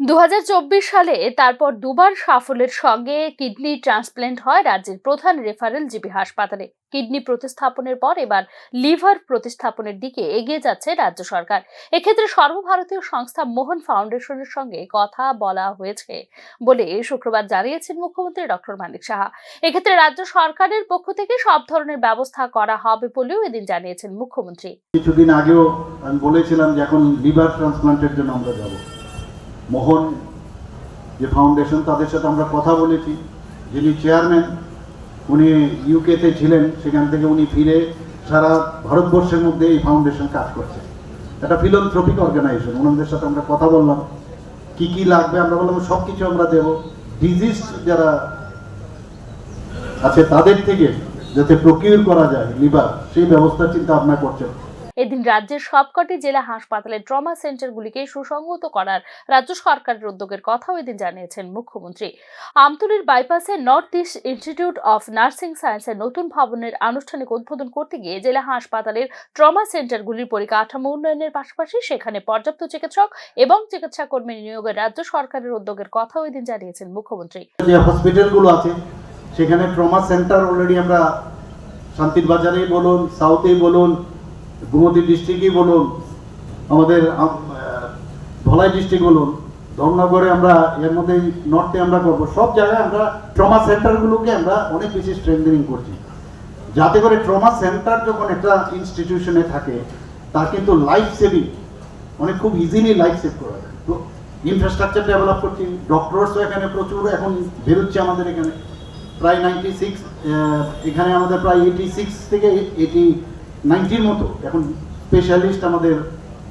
দু হাজার চব্বিশ সালে তারপর দুবার সাফল্যের সঙ্গে কিডনি ট্রান্সপ্ল্যান্ট হয় রাজ্যের প্রধান রেফারেল জিবি হাসপাতালে। কিডনি প্রতিস্থাপনের পর এবার লিভার প্রতিস্থাপনের দিকে এগিয়ে যাচ্ছে রাজ্য সরকার। এক্ষেত্রে সর্বভারতীয় সংস্থা মোহন ফাউন্ডেশনের সঙ্গে কথা বলা হয়েছে বলে শুক্রবার জানিয়েছেন মুখ্যমন্ত্রী ডক্টর মানিক সাহা। এক্ষেত্রে রাজ্য সরকারের পক্ষ থেকে সব ধরনের ব্যবস্থা করা হবে বলেও এদিন জানিয়েছেন মুখ্যমন্ত্রী। কিছুদিন আগেও আমি বলেছিলাম যে এখন লিভার ট্রান্সপ্লান্টের জন্য আমরা যাব। মোহন, যে ফাউন্ডেশন তাদের সাথে আমরা কথা বলেছি। যিনি চেয়ারম্যান উনি ইউকেতে ছিলেন, সেখান থেকে উনি ফিরে সারা ভারতবর্ষের মধ্যে এই ফাউন্ডেশন কাজ করছে। একটা ফিলোন্থ্রপিক অর্গানাইজেশন ওনাদের সাথে আমরা কথা বললাম। কি কি লাগবে আমরা বললাম সব কিছু আমরা দেবো। ডিজিজ যারা আছে, তাদের থেকে যাতে প্রকিউর করা যায় লিভার সেই ব্যবস্থা চিন্তা ভাবনা করছেন। এদিন রাজ্যের সবকটি জেলা হাসপাতালের ট্রমা সেন্টারগুলিকে সুসংহত করার রাজ্য সরকারের উদ্যোগের কথাও এদিন জানিয়েছেন মুখ্যমন্ত্রী। আমতুলির বাইপাসে North East Institute of Nursing সায়েন্সের নতুন ভবনের আনুষ্ঠানিক উদ্বোধন করতে গিয়ে জেলা হাসপাতালের ট্রমা সেন্টারগুলির পরিকাঠামো উন্নয়নের পাশাপাশি সেখানে পর্যাপ্ত চিকিৎসক এবং চিকিৎসা কর্মী নিয়োগের রাজ্য সরকারের উদ্যোগের কথাও এদিন জানিয়েছেন মুখ্যমন্ত্রী। যে হসপিটালগুলো আছে, সেখানে ট্রমা সেন্টার অলরেডি আমরা শান্তির বাজারেই বলুন, সাউথেই বলুন গুমতি ডিস্ট্রিক্টই বলুন, আমাদের ধলাই ডিস্ট্রিক্ট বলুন, ধর্মনগরে আমরা, এর মধ্যে নর্থে আমরা করব। সব জায়গায় আমরা ট্রমা সেন্টারগুলোকে আমরা অনেক বেশি স্ট্রেংথেনিং করছি। যাতে করে ট্রমা সেন্টার যখন একটা ইনস্টিটিউশনে থাকে, তার কিন্তু লাইফ সেভিং অনেক খুব ইজিলি লাইফ সেভ করা যায়। তো ইনফ্রাস্ট্রাকচার ডেভেলপ করছি ডক্টরসও এখানে প্রচুর এখন বেরোচ্ছে আমাদের এখানে। প্রায় নাইনটি সিক্স এখানে আমাদের প্রায় এইটি সিক্স থেকে এইটি নাইনটির মতো। এখন স্পেশালিস্ট আমাদের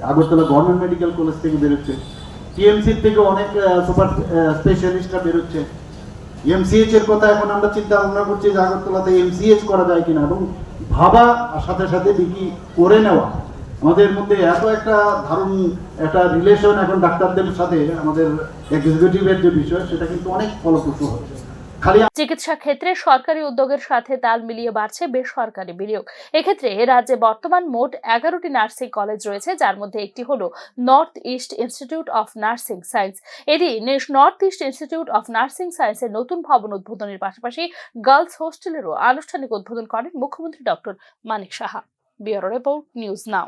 আগরতলা গভর্নমেন্ট মেডিকেল কলেজ থেকে বেরোচ্ছে। টিএমসির থেকে অনেক সুপার স্পেশালিস্টরা বেরোচ্ছে। এমসিএইচ এর কথা এখন আমরা চিন্তা ভাবনা করছি যে আগরতলাতে এমসিএইচ করা যায় কিনা এবং ভাবা আর সাথে সাথে বিক্রি করে নেওয়া। আমাদের মধ্যে এত একটা দারুণ একটা রিলেশন এখন ডাক্তারদের সাথে, আমাদের এক্সিকিউটিভের যে বিষয়, সেটা কিন্তু অনেক ফলপ্রসূ হচ্ছে চিকিৎসা ক্ষেত্রে সরকারি উদ্যোগের সাথে তাল মিলিয়ে বাড়ছে বেসরকারি বিনিয়োগ। এক্ষেত্রে রাজ্যে বর্তমান মোট এগারোটি নার্সিং কলেজ রয়েছে, যার মধ্যে একটি হলো North East Institute of Nursing Science এদিন North East Institute of Nursing সায়েন্সের নতুন ভবন উদ্বোধনের পাশাপাশি গার্লস হোস্টেলেরও আনুষ্ঠানিক উদ্বোধন করেন মুখ্যমন্ত্রী doctor Manik Saha. Bureau report, news now.